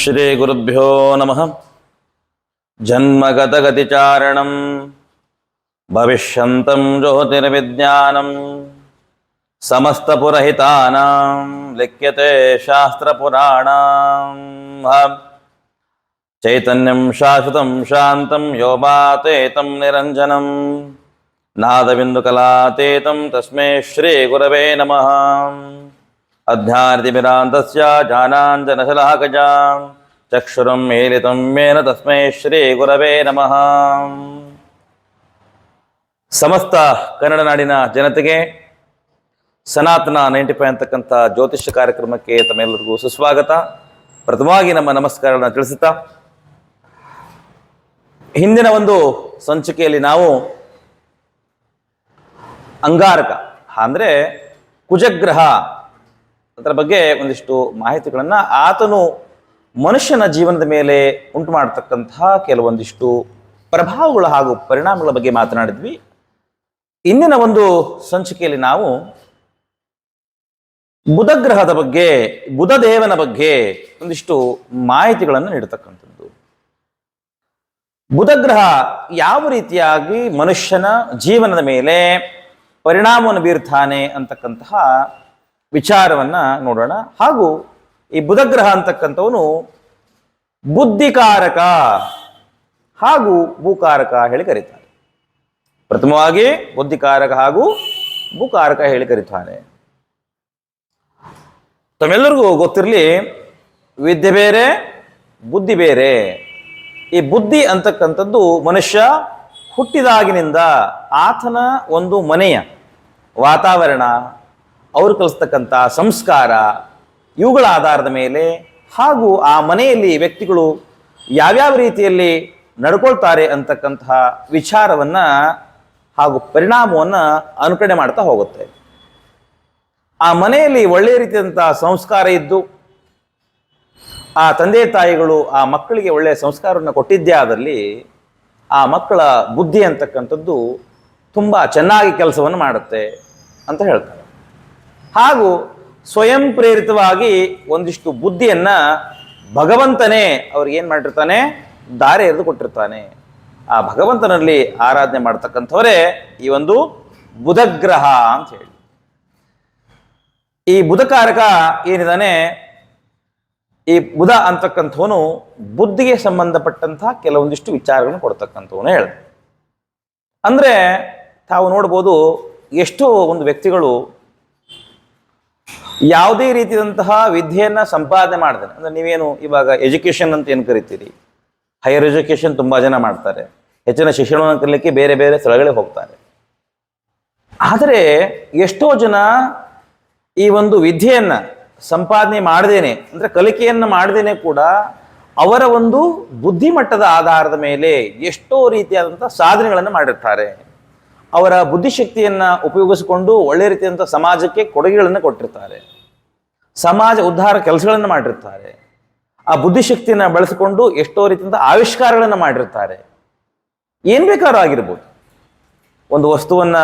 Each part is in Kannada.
శ్రీగురుభ్యో నమ జన్మగతగతిచారణం భవిష్యంతం జ్యోతిర్విజ్ఞానం సమస్తపురహితానాం లిఖ్యతే శాస్త్రపురాణాం చైతన్యం శాశ్వతం శాంతం యోమాతేతం నిరంజనం నాదబిందుకలాతేతం తస్మై శ్రీగురవే నమ अध्यार्तिभिरान्तस्य जानाञ्जनशलाकजां चक्षुरं मेलितं मेन तस्मै ಶ್ರೀಗುರವೇ ನಮಃ ಸಮಸ್ತ ಕನ್ನಡ ನಾಡಿನ ಜನತೆಗೆ ಸನಾತನ ನೈಂಟಿ ಫೈವ್ ಅಂತಕ್ಕಂಥ ಜ್ಯೋತಿಷ್ಯ ಕಾರ್ಯಕ್ರಮಕ್ಕೆ ತಮ್ಮೆಲ್ಲರಿಗೂ ಸುಸ್ವಾಗತ ಪ್ರಥಮವಾಗಿ ನಮ್ಮ ನಮಸ್ಕಾರಗಳನ್ನು ತಿಳಿಸುತ್ತಾ ಹಿಂದಿನ ಒಂದು ಸಂಚಿಕೆಯಲ್ಲಿ ನಾವು ಅಂಗಾರಕ ಅಂದರೆ ಕುಜಗ್ರಹ ಅದರ ಬಗ್ಗೆ ಒಂದಿಷ್ಟು ಮಾಹಿತಿಗಳನ್ನು ಆತನು ಮನುಷ್ಯನ ಜೀವನದ ಮೇಲೆ ಉಂಟು ಮಾಡತಕ್ಕಂತಹ ಕೆಲವೊಂದಿಷ್ಟು ಪ್ರಭಾವಗಳು ಹಾಗೂ ಪರಿಣಾಮಗಳ ಬಗ್ಗೆ ಮಾತನಾಡಿದ್ವಿ. ಇಂದಿನ ಒಂದು ಸಂಚಿಕೆಯಲ್ಲಿ ನಾವು ಬುಧಗ್ರಹದ ಬಗ್ಗೆ, ಬುಧದೇವನ ಬಗ್ಗೆ ಒಂದಿಷ್ಟು ಮಾಹಿತಿಗಳನ್ನು ನೀಡತಕ್ಕಂಥದ್ದು. ಬುಧಗ್ರಹ ಯಾವ ರೀತಿಯಾಗಿ ಮನುಷ್ಯನ ಜೀವನದ ಮೇಲೆ ಪರಿಣಾಮವನ್ನು ಬೀರ್ತಾನೆ ಅಂತಕ್ಕಂತಹ ವಿಚಾರವನ್ನ ನೋಡೋಣ. ಹಾಗೂ ಈ ಬುಧಗ್ರಹ ಅಂತಕ್ಕಂಥವನು ಬುದ್ಧಿಕಾರಕ ಹಾಗೂ ಭೂಕಾರಕ ಹೇಳಿ ಕರೀತಾರೆ ಪ್ರಥಮವಾಗಿ ಬುದ್ಧಿಕಾರಕ ಹಾಗೂ ಭೂಕಾರಕ ಹೇಳಿ ಕರೀತಾರೆ ತಮ್ಮೆಲ್ಲರಿಗೂ ಗೊತ್ತಿರಲಿ, ವಿದ್ಯೆ ಬೇರೆ, ಬುದ್ಧಿ ಬೇರೆ. ಈ ಬುದ್ಧಿ ಅಂತಕ್ಕಂಥದ್ದು ಮನುಷ್ಯ ಹುಟ್ಟಿದಾಗಿನಿಂದ ಆತನ ಒಂದು ಮನೆಯ ವಾತಾವರಣ ಅವರು ಕಲಿಸ್ತಕ್ಕಂಥ ಸಂಸ್ಕಾರ, ಇವುಗಳ ಆಧಾರದ ಮೇಲೆ ಹಾಗೂ ಆ ಮನೆಯಲ್ಲಿ ವ್ಯಕ್ತಿಗಳು ಯಾವ್ಯಾವ ರೀತಿಯಲ್ಲಿ ನಡ್ಕೊಳ್ತಾರೆ ಅಂತಕ್ಕಂತಹ ವಿಚಾರವನ್ನ ಹಾಗೂ ಪರಿಣಾಮವನ್ನು ಅನುಕರಣೆ ಮಾಡ್ತಾ ಹೋಗುತ್ತೆ. ಆ ಮನೆಯಲ್ಲಿ ಒಳ್ಳೆಯ ರೀತಿಯಾದಂತಹ ಸಂಸ್ಕಾರ ಇದ್ದು, ಆ ತಂದೆ ತಾಯಿಗಳು ಆ ಮಕ್ಕಳಿಗೆ ಒಳ್ಳೆಯ ಸಂಸ್ಕಾರವನ್ನು ಕೊಟ್ಟಿದ್ದೇ ಆದಲ್ಲಿ ಆ ಮಕ್ಕಳ ಬುದ್ಧಿ ಅಂತಕ್ಕಂಥದ್ದು ತುಂಬ ಚೆನ್ನಾಗಿ ಕೆಲಸವನ್ನು ಮಾಡುತ್ತೆ ಅಂತ ಹೇಳ್ತಾರೆ. ಹಾಗೂ ಸ್ವಯಂ ಪ್ರೇರಿತವಾಗಿ ಒಂದಿಷ್ಟು ಬುದ್ಧಿಯನ್ನ ಭಗವಂತನೇ ಅವ್ರಿಗೆ ಏನು ಮಾಡಿರ್ತಾನೆ? ದಾರಿ ಎರೆದು ಕೊಟ್ಟಿರ್ತಾನೆ. ಆ ಭಗವಂತನಲ್ಲಿ ಆರಾಧನೆ ಮಾಡ್ತಕ್ಕಂಥವರೇ ಈ ಒಂದು ಬುಧಗ್ರಹ ಅಂತ ಹೇಳಿ. ಈ ಬುಧಕಾರಕ ಏನಿದಾನೆ? ಈ ಬುಧ ಅಂತಕ್ಕಂಥವನು ಬುದ್ಧಿಗೆ ಸಂಬಂಧಪಟ್ಟಂತಹ ಕೆಲವೊಂದಿಷ್ಟು ವಿಚಾರಗಳನ್ನು ಕೊಡ್ತಕ್ಕಂಥವನು ಹೇಳ್ದೆ ಅಂದ್ರೆ ತಾವು ನೋಡ್ಬೋದು ಎಷ್ಟೋ ಒಂದು ವ್ಯಕ್ತಿಗಳು ಯಾವುದೇ ರೀತಿಯಾದಂತಹ ವಿದ್ಯೆಯನ್ನ ಸಂಪಾದನೆ ಮಾಡ್ತಾನೆ ಅಂದ್ರೆ ನೀವೇನು ಇವಾಗ ಎಜುಕೇಶನ್ ಅಂತ ಏನು ಕರಿತೀರಿ? ಹೈಯರ್ ಎಜುಕೇಶನ್ ತುಂಬಾ ಜನ ಮಾಡ್ತಾರೆ. ಹೆಚ್ಚಿನ ಶಿಕ್ಷಣವನ್ನು ಕಲಿಯಲಿಕ್ಕೆ ಬೇರೆ ಬೇರೆ ಸ್ಥಳಗಳಿಗೆ ಹೋಗ್ತಾರೆ. ಆದರೆ ಎಷ್ಟೋ ಜನ ಈ ಒಂದು ವಿದ್ಯೆಯನ್ನ ಸಂಪಾದನೆ ಮಾಡ್ದೇನೆ, ಅಂದ್ರೆ ಕಲಿಕೆಯನ್ನ ಮಾಡ್ದೇನೆ ಕೂಡ ಅವರ ಒಂದು ಬುದ್ಧಿಮಟ್ಟದ ಆಧಾರದ ಮೇಲೆ ಎಷ್ಟೋ ರೀತಿಯಾದಂತಹ ಸಾಧನೆಗಳನ್ನು ಮಾಡಿರ್ತಾರೆ. ಅವರ ಬುದ್ಧಿಶಕ್ತಿಯನ್ನು ಉಪಯೋಗಿಸಿಕೊಂಡು ಒಳ್ಳೆ ರೀತಿಯಂಥ ಸಮಾಜಕ್ಕೆ ಕೊಡುಗೆಗಳನ್ನು ಕೊಟ್ಟಿರ್ತಾರೆ. ಸಮಾಜ ಉದ್ಧಾರ ಕೆಲಸಗಳನ್ನು ಮಾಡಿರ್ತಾರೆ. ಆ ಬುದ್ಧಿಶಕ್ತಿಯನ್ನು ಬಳಸಿಕೊಂಡು ಎಷ್ಟೋ ರೀತಿಯಿಂದ ಆವಿಷ್ಕಾರಗಳನ್ನು ಮಾಡಿರ್ತಾರೆ. ಏನು ಬೇಕಾದ್ರೂ ಆಗಿರ್ಬೋದು. ಒಂದು ವಸ್ತುವನ್ನ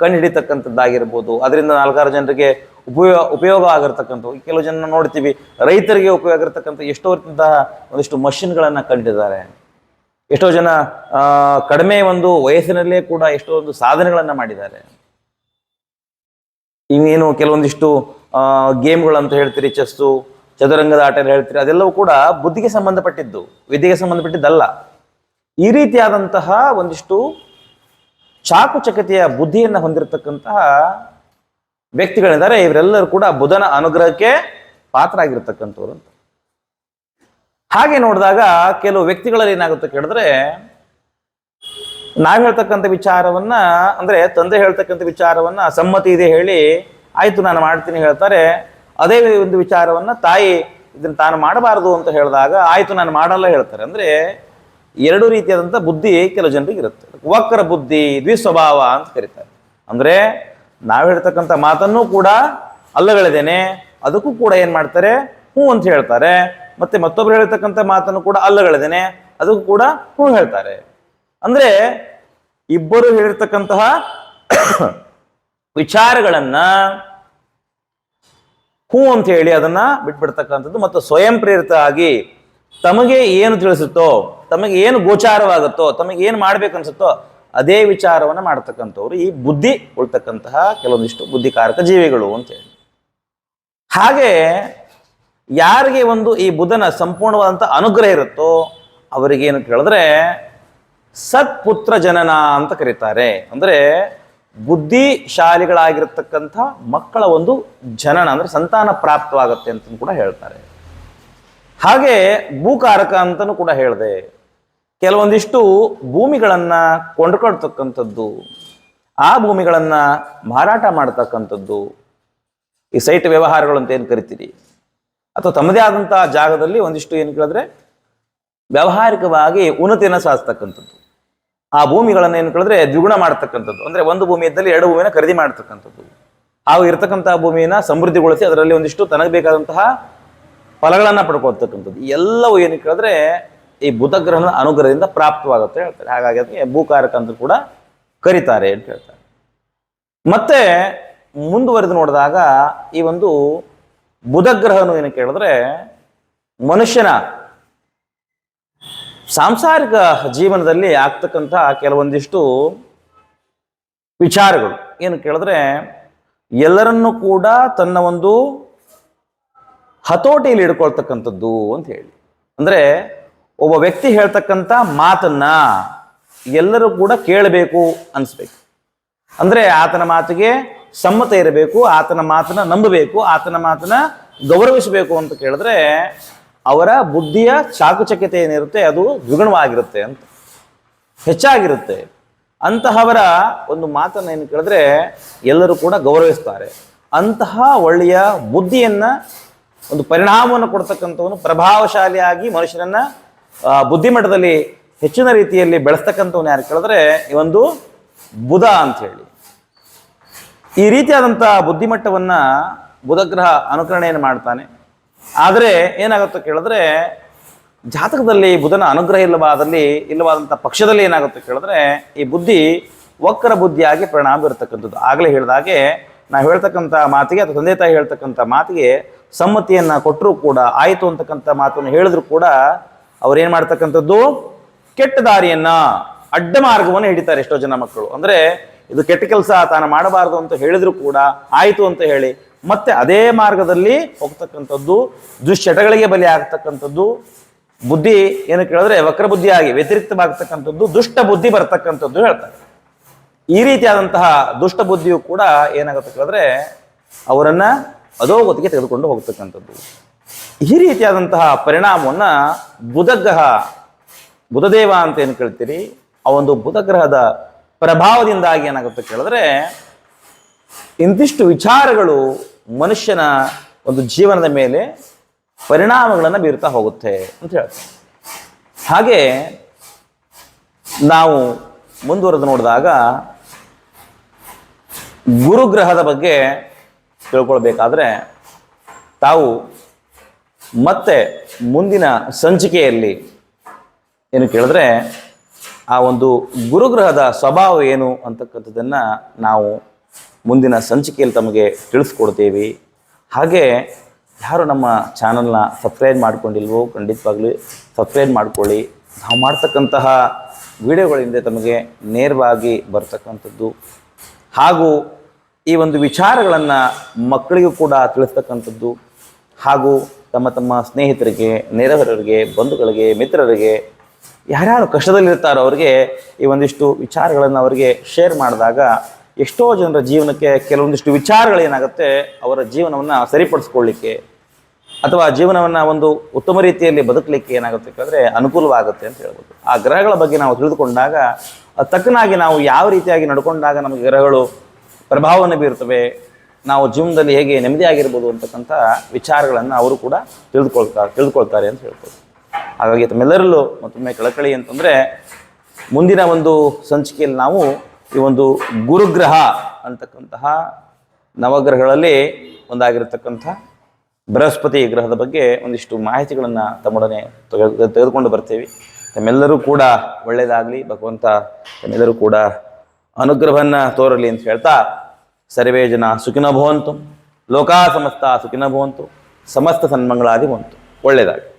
ಕಂಡುಹಿಡಿತಕ್ಕಂಥದ್ದಾಗಿರ್ಬೋದು ಅದರಿಂದ ನಾಲ್ಕಾರು ಜನರಿಗೆ ಉಪಯೋಗ ಉಪಯೋಗ ಆಗಿರ್ತಕ್ಕಂಥವು. ಕೆಲವು ಜನ ನೋಡ್ತೀವಿ, ರೈತರಿಗೆ ಉಪಯೋಗ ಆಗಿರ್ತಕ್ಕಂಥ ಎಷ್ಟೋ ರೀತಿಯಂತಹ ಒಂದಿಷ್ಟು ಮಷಿನ್ಗಳನ್ನು ಕಂಡಿದ್ದಾರೆ. ಎಷ್ಟೋ ಜನ ಕಡಿಮೆ ಒಂದು ವಯಸ್ಸಿನಲ್ಲೇ ಕೂಡ ಎಷ್ಟೋ ಒಂದು ಸಾಧನೆಗಳನ್ನ ಮಾಡಿದ್ದಾರೆ. ಇನ್ನೇನು ಕೆಲವೊಂದಿಷ್ಟು ಆ, ಗೇಮ್ಗಳು ಅಂತ ಹೇಳ್ತೀರಿ ಚೆಸ್ಸು ಚದುರಂಗದ ಆಟ ಹೇಳ್ತೀರಿ ಅದೆಲ್ಲವೂ ಕೂಡ ಬುದ್ಧಿಗೆ ಸಂಬಂಧಪಟ್ಟಿದ್ದು ವಿದ್ಯೆಗೆ ಸಂಬಂಧಪಟ್ಟಿದ್ದಲ್ಲ. ಈ ರೀತಿಯಾದಂತಹ ಒಂದಿಷ್ಟು ಚಾಕುಚಕತೆಯ ಬುದ್ಧಿಯನ್ನ ಹೊಂದಿರತಕ್ಕಂತಹ ವ್ಯಕ್ತಿಗಳಿದ್ದಾರೆ. ಇವರೆಲ್ಲರೂ ಕೂಡ ಬುಧನ ಅನುಗ್ರಹಕ್ಕೆ ಪಾತ್ರ ಆಗಿರ್ತಕ್ಕಂಥವ್ರು ಅಂತ. ಹಾಗೆ ನೋಡಿದಾಗ ಕೆಲವು ವ್ಯಕ್ತಿಗಳಲ್ಲಿ ಏನಾಗುತ್ತೆ ಕೇಳಿದ್ರೆ ನಾವು ಹೇಳ್ತಕ್ಕಂಥ ವಿಚಾರವನ್ನ, ಅಂದ್ರೆ ತಂದೆ ಹೇಳ್ತಕ್ಕಂಥ ವಿಚಾರವನ್ನ ಸಮ್ಮತಿ ಇದೆ ಹೇಳಿ, ಆಯ್ತು ನಾನು ಮಾಡ್ತೀನಿ ಹೇಳ್ತಾರೆ. ಅದೇ ಒಂದು ವಿಚಾರವನ್ನ ತಾಯಿ ಇದನ್ನ ತಾನು ಮಾಡಬಾರದು ಅಂತ ಹೇಳಿದಾಗ, ಆಯ್ತು ನಾನು ಮಾಡಲ್ಲ ಹೇಳ್ತಾರೆ. ಅಂದ್ರೆ ಎರಡು ರೀತಿಯಾದಂಥ ಬುದ್ಧಿ ಕೆಲವು ಜನರಿಗೆ ಇರುತ್ತೆ. ವಕ್ರ ಬುದ್ಧಿ ದ್ವಿಸ್ವಭಾವ ಅಂತ ಕರೀತಾರೆ. ಅಂದ್ರೆ ನಾವು ಹೇಳ್ತಕ್ಕಂಥ ಮಾತನ್ನು ಕೂಡ ಅಲ್ಲಗಳೆದೇನೆ, ಅದಕ್ಕೂ ಕೂಡ ಏನ್ ಮಾಡ್ತಾರೆ? ಹ್ಞೂ ಅಂತ ಹೇಳ್ತಾರೆ. ಮತ್ತೆ ಮತ್ತೊಬ್ರು ಹೇಳ್ತಕ್ಕಂಥ ಮಾತನ್ನು ಕೂಡ ಅಲ್ಲಗಳೆದೇನೆ? ಅದಕ್ಕೂ ಕೂಡ ಹ್ಞೂ ಹೇಳ್ತಾರೆ. ಅಂದ್ರೆ ಇಬ್ಬರು ಹೇಳಿರ್ತಕ್ಕಂತಹ ವಿಚಾರಗಳನ್ನ ಹೂ ಅಂತ ಹೇಳಿ ಅದನ್ನ ಬಿಟ್ಬಿಡ್ತಕ್ಕಂಥದ್ದು ಮತ್ತು ಸ್ವಯಂ ಪ್ರೇರಿತ ಆಗಿ ತಮಗೆ ಏನು ತಿಳಿಸುತ್ತೋ, ತಮಗೆ ಏನು ಗೋಚಾರವಾಗುತ್ತೋ, ತಮಗೆ ಏನು ಮಾಡ್ಬೇಕು ಅನ್ಸುತ್ತೋ ಅದೇ ವಿಚಾರವನ್ನು ಮಾಡ್ತಕ್ಕಂಥವ್ರು ಈ ಬುದ್ಧಿ ಉಳ್ತಕ್ಕಂತಹ ಕೆಲವೊಂದಿಷ್ಟು ಬುದ್ಧಿಕಾರಕ ಜೀವಿಗಳು ಅಂತ ಹೇಳಿ. ಹಾಗೆ ಯಾರಿಗೆ ಒಂದು ಈ ಬುಧನ ಸಂಪೂರ್ಣವಾದಂಥ ಅನುಗ್ರಹ ಇರುತ್ತೋ ಅವರಿಗೆ ಏನು ಕೇಳಿದ್ರೆ ಸತ್ಪುತ್ರ ಜನನ ಅಂತ ಕರೀತಾರೆ. ಅಂದರೆ ಬುದ್ಧಿಶಾಲಿಗಳಾಗಿರ್ತಕ್ಕಂಥ ಮಕ್ಕಳ ಒಂದು ಜನನ, ಅಂದರೆ ಸಂತಾನ ಪ್ರಾಪ್ತವಾಗುತ್ತೆ ಅಂತ ಕೂಡ ಹೇಳ್ತಾರೆ. ಹಾಗೆ ಭೂಕಾರಕ ಅಂತಲೂ ಕೂಡ ಹೇಳಿದೆ. ಕೆಲವೊಂದಿಷ್ಟು ಭೂಮಿಗಳನ್ನು ಕೊಂಡ್ಕೊಳ್ತಕ್ಕಂಥದ್ದು, ಆ ಭೂಮಿಗಳನ್ನು ಮಾರಾಟ ಮಾಡ್ತಕ್ಕಂಥದ್ದು. ಈ ಸೈಟ್ ವ್ಯವಹಾರಗಳು ಅಂತ ಏನು ಕರಿತೀರಿ? ಅಥವಾ ತಮ್ಮದೇ ಆದಂತಹ ಜಾಗದಲ್ಲಿ ಒಂದಿಷ್ಟು ಏನು ಕೇಳಿದ್ರೆ, ವ್ಯಾವಹಾರಿಕವಾಗಿ ಉನ್ನತಿಯನ್ನು ಸಾಧಿಸ್ತಕ್ಕಂಥದ್ದು. ಆ ಭೂಮಿಗಳನ್ನು ಏನು ಕೇಳಿದ್ರೆ ದ್ವಿಗುಣ ಮಾಡ್ತಕ್ಕಂಥದ್ದು. ಅಂದ್ರೆ ಒಂದು ಭೂಮಿ ಇದ್ದಲ್ಲಿ ಎರಡು ಭೂಮಿನ ಖರೀದಿ ಮಾಡ್ತಕ್ಕಂಥದ್ದು. ಹಾಗೂ ಇರತಕ್ಕಂತಹ ಭೂಮಿಯನ್ನ ಸಮೃದ್ಧಿಗೊಳಿಸಿ ಅದರಲ್ಲಿ ಒಂದಿಷ್ಟು ತನಗೆ ಬೇಕಾದಂತಹ ಫಲಗಳನ್ನ ಪಡ್ಕೊಳ್ತಕ್ಕಂಥದ್ದು. ಎಲ್ಲವೂ ಏನು ಕೇಳಿದ್ರೆ ಈ ಬುಧಗ್ರಹನ ಅನುಗ್ರಹದಿಂದ ಪ್ರಾಪ್ತವಾಗುತ್ತೆ ಹೇಳ್ತಾರೆ. ಹಾಗಾಗಿ ಅದಕ್ಕೆ ಭೂಕಾರಕ ಅಂತ ಕೂಡ ಕರೀತಾರೆ ಅಂತ ಹೇಳ್ತಾರೆ. ಮತ್ತೆ ಮುಂದುವರೆದು ನೋಡಿದಾಗ ಈ ಒಂದು ಬುಧ ಏನಕ್ಕೆ ಏನು ಕೇಳಿದ್ರೆ ಮನುಷ್ಯನ ಸಾಂಸಾರಿಕ ಜೀವನದಲ್ಲಿ ಆಗ್ತಕ್ಕಂಥ ಕೆಲವೊಂದಿಷ್ಟು ವಿಚಾರಗಳು. ಏನು ಕೇಳಿದ್ರೆ ಎಲ್ಲರನ್ನೂ ಕೂಡ ತನ್ನ ಒಂದು ಹತೋಟಿಯಲ್ಲಿ ಇಡ್ಕೊಳ್ತಕ್ಕಂಥದ್ದು ಅಂತ ಹೇಳಿ. ಅಂದ್ರೆ ಒಬ್ಬ ವ್ಯಕ್ತಿ ಹೇಳ್ತಕ್ಕಂಥ ಮಾತನ್ನ ಎಲ್ಲರೂ ಕೂಡ ಕೇಳಬೇಕು ಅನಿಸ್ಬೇಕು. ಅಂದ್ರೆ ಆತನ ಮಾತಿಗೆ ಸಮ್ಮತ ಇರಬೇಕು, ಆತನ ಮಾತನ್ನ ನಂಬಬೇಕು, ಆತನ ಮಾತನ್ನ ಗೌರವಿಸಬೇಕು ಅಂತ ಕೇಳಿದ್ರೆ ಅವರ ಬುದ್ಧಿಯ ಚಾಕುಚಕ್ಯತೆ ಏನಿರುತ್ತೆ ಅದು ದ್ವಿಗುಣವಾಗಿರುತ್ತೆ ಅಂತ. ಹೆಚ್ಚಾಗಿರುತ್ತೆ. ಅಂತಹವರ ಒಂದು ಮಾತನ್ನು ಏನು ಕೇಳಿದ್ರೆ ಎಲ್ಲರೂ ಕೂಡ ಗೌರವಿಸ್ತಾರೆ. ಅಂತಹ ಒಳ್ಳೆಯ ಬುದ್ಧಿಯನ್ನ, ಒಂದು ಪರಿಣಾಮವನ್ನು ಕೊಡ್ತಕ್ಕಂಥವನು ಪ್ರಭಾವಶಾಲಿಯಾಗಿ ಮನುಷ್ಯನನ್ನ ಬುದ್ಧಿಮಟ್ಟದಲ್ಲಿ ಹೆಚ್ಚಿನ ರೀತಿಯಲ್ಲಿ ಬೆಳೆಸ್ತಕ್ಕಂಥವನು ಯಾರು ಕೇಳಿದ್ರೆ ಒಂದು ಬುಧ ಅಂತ ಹೇಳಿ. ಈ ರೀತಿಯಾದಂಥ ಬುದ್ಧಿಮಟ್ಟವನ್ನು ಬುಧಗ್ರಹ ಅನುಕರಣೆಯನ್ನು ಮಾಡ್ತಾನೆ. ಆದರೆ ಏನಾಗುತ್ತೆ ಕೇಳಿದ್ರೆ, ಜಾತಕದಲ್ಲಿ ಬುಧನ ಅನುಗ್ರಹ ಇಲ್ಲವಾದಲ್ಲಿ ಇಲ್ಲವಾದಂಥ ಪಕ್ಷದಲ್ಲಿ ಏನಾಗುತ್ತೆ ಕೇಳಿದ್ರೆ, ಈ ಬುದ್ಧಿ ವಕ್ರ ಬುದ್ಧಿಯಾಗಿ ಪರಿಣಾಮ ಬೀರತಕ್ಕಂಥದ್ದು. ಆಗಲೇ ಹೇಳಿದಾಗೆ ನಾವು ಹೇಳ್ತಕ್ಕಂಥ ಮಾತಿಗೆ ಅಥವಾ ತಂದೆ ತಾಯಿ ಹೇಳ್ತಕ್ಕಂಥ ಮಾತಿಗೆ ಸಮ್ಮತಿಯನ್ನು ಕೊಟ್ಟರೂ ಕೂಡ, ಆಯಿತು ಅಂತಕ್ಕಂಥ ಮಾತನ್ನು ಹೇಳಿದ್ರು ಕೂಡ, ಅವ್ರೇನು ಮಾಡ್ತಕ್ಕಂಥದ್ದು? ಕೆಟ್ಟ ದಾರಿಯನ್ನು, ಅಡ್ಡ ಮಾರ್ಗವನ್ನು ಹಿಡಿತಾರೆ ಎಷ್ಟೋ ಜನ ಮಕ್ಕಳು. ಅಂದ್ರೆ ಇದು ಕೆಟ್ಟ ಕೆಲಸ, ತಾನು ಮಾಡಬಾರದು ಅಂತ ಹೇಳಿದ್ರು ಕೂಡ ಆಯಿತು ಅಂತ ಹೇಳಿ ಮತ್ತೆ ಅದೇ ಮಾರ್ಗದಲ್ಲಿ ಹೋಗ್ತಕ್ಕಂಥದ್ದು, ದುಶ್ಚಟಗಳಿಗೆ ಬಲಿ ಆಗ್ತಕ್ಕಂಥದ್ದು ಬುದ್ಧಿ ಏನು ಕೇಳಿದ್ರೆ ವಕ್ರ ಬುದ್ಧಿಯಾಗಿ ವ್ಯತಿರಿಕ್ತವಾಗ್ತಕ್ಕಂಥದ್ದು, ದುಷ್ಟ ಬುದ್ಧಿ ಬರ್ತಕ್ಕಂಥದ್ದು ಹೇಳ್ತಾರೆ. ಈ ರೀತಿಯಾದಂತಹ ದುಷ್ಟ ಬುದ್ಧಿಯು ಕೂಡ ಏನಾಗುತ್ತೆ ಕೇಳಿದ್ರೆ ಅವರನ್ನ ಅಧೋಗತಿಗೆ ತೆಗೆದುಕೊಂಡು ಹೋಗ್ತಕ್ಕಂಥದ್ದು. ಈ ರೀತಿಯಾದಂತಹ ಪರಿಣಾಮವನ್ನ ಬುಧಗ್ರಹ, ಬುಧದೇವ ಅಂತ ಏನು ಕೇಳ್ತೀರಿ? ಆ ಒಂದು ಬುಧಗ್ರಹದ ಪ್ರಭಾವದಿಂದಾಗಿ ಏನಾಗುತ್ತೆ ಕೇಳಿದ್ರೆ ಇಂತಿಷ್ಟು ವಿಚಾರಗಳು ಮನುಷ್ಯನ ಒಂದು ಜೀವನದ ಮೇಲೆ ಪರಿಣಾಮಗಳನ್ನು ಬೀರ್ತಾ ಹೋಗುತ್ತೆ ಅಂತ ಹೇಳ್ತಾರೆ. ಹಾಗೆ ನಾವು ಮುಂದುವರೆದು ನೋಡಿದಾಗ ಗುರುಗ್ರಹದ ಬಗ್ಗೆ ತಿಳ್ಕೊಳ್ಬೇಕಾದ್ರೆ ತಾವು ಮತ್ತೆ ಮುಂದಿನ ಸಂಚಿಕೆಯಲ್ಲಿ ಏನು ಕೇಳಿದ್ರೆ ಆ ಒಂದು ಗುರುಗ್ರಹದ ಸ್ವಭಾವ ಏನು ಅಂತಕ್ಕಂಥದ್ದನ್ನು ನಾವು ಮುಂದಿನ ಸಂಚಿಕೆಯಲ್ಲಿ ತಮಗೆ ತಿಳಿಸ್ಕೊಡ್ತೀವಿ. ಹಾಗೆ ಯಾರು ನಮ್ಮ ಚಾನಲ್ನ ಸಬ್ಸ್ಕ್ರೈಬ್ ಮಾಡ್ಕೊಂಡಿಲ್ವೋ ಖಂಡಿತವಾಗ್ಲೂ ಸಬ್ಸ್ಕ್ರೈಬ್ ಮಾಡ್ಕೊಳ್ಳಿ. ನಾವು ಮಾಡ್ತಕ್ಕಂತಹ ವಿಡಿಯೋಗಳಿಂದ ತಮಗೆ ನೇರವಾಗಿ ಬರ್ತಕ್ಕಂಥದ್ದು. ಹಾಗೂ ಈ ಒಂದು ವಿಚಾರಗಳನ್ನು ಮಕ್ಕಳಿಗೂ ಕೂಡ ತಿಳಿಸ್ತಕ್ಕಂಥದ್ದು. ಹಾಗೂ ತಮ್ಮ ತಮ್ಮ ಸ್ನೇಹಿತರಿಗೆ ನೆರೆಹೊರರಿಗೆ ಬಂಧುಗಳಿಗೆ, ಮಿತ್ರರಿಗೆ ಯಾರ್ಯಾರು ಕಷ್ಟದಲ್ಲಿರ್ತಾರೋ ಅವರಿಗೆ ಈ ಒಂದಿಷ್ಟು ವಿಚಾರಗಳನ್ನು ಅವರಿಗೆ ಶೇರ್ ಮಾಡಿದಾಗ ಎಷ್ಟೋ ಜನರ ಜೀವನಕ್ಕೆ ಕೆಲವೊಂದಿಷ್ಟು ವಿಚಾರಗಳೇನಾಗುತ್ತೆ ಅವರ ಜೀವನವನ್ನು ಸರಿಪಡಿಸ್ಕೊಳ್ಳಿಕ್ಕೆ ಅಥವಾ ಜೀವನವನ್ನು ಒಂದು ಉತ್ತಮ ರೀತಿಯಲ್ಲಿ ಬದುಕಲಿಕ್ಕೆ ಏನಾಗುತ್ತೆ ಕೇಳಿದ್ರೆ ಅನುಕೂಲವಾಗುತ್ತೆ ಅಂತ ಹೇಳ್ಬೋದು. ಆ ಗ್ರಹಗಳ ಬಗ್ಗೆ ನಾವು ತಿಳಿದುಕೊಂಡಾಗ ತಕ್ಕನಾಗಿ ನಾವು ಯಾವ ರೀತಿಯಾಗಿ ನಡ್ಕೊಂಡಾಗ ನಮಗೆ ಗ್ರಹಗಳು ಪ್ರಭಾವವನ್ನು ಬೀರ್ತವೆ, ನಾವು ಜೀವನದಲ್ಲಿ ಹೇಗೆ ನೆಮ್ಮದಿಯಾಗಿರ್ಬೋದು ಅಂತಕ್ಕಂಥ ವಿಚಾರಗಳನ್ನು ಅವರು ಕೂಡ ತಿಳಿದುಕೊಳ್ತಾರೆ ತಿಳಿದುಕೊಳ್ತಾರೆ ಅಂತ ಹೇಳ್ಬೋದು. ಹಾಗಾಗಿ ತಮ್ಮೆಲ್ಲರಲ್ಲೂ ಮತ್ತೊಮ್ಮೆ ಕಳಕಳಿ ಅಂತಂದರೆ ಮುಂದಿನ ಒಂದು ಸಂಚಿಕೆಯಲ್ಲಿ ನಾವು ಈ ಒಂದು ಗುರುಗ್ರಹ ಅಂತಕ್ಕಂತಹ ನವಗ್ರಹಗಳಲ್ಲಿ ಒಂದಾಗಿರತಕ್ಕಂಥ ಬೃಹಸ್ಪತಿ ಗ್ರಹದ ಬಗ್ಗೆ ಒಂದಿಷ್ಟು ಮಾಹಿತಿಗಳನ್ನು ತಮ್ಮೊಡನೆ ತೆಗೆ- ತೆಗೆದುಕೊಂಡು ಬರ್ತೀವಿ. ತಮ್ಮೆಲ್ಲರೂ ಕೂಡ ಒಳ್ಳೆಯದಾಗಲಿ ಭಗವಂತ ತಮ್ಮೆಲ್ಲರೂ ಕೂಡ ಅನುಗ್ರಹವನ್ನು ತೋರಲಿ ಅಂತ ಹೇಳ್ತಾ ಸರ್ವೇ ಜನ ಸುಖಿನ ಭವಂತು, ಲೋಕಾ ಸಮಸ್ತ ಸುಖಿನ ಭವಂತು, ಸಮಸ್ತ ಸನ್ಮಂಗಳಾದಿ ಬಂತು ಒಳ್ಳೆಯದಾಗಲಿ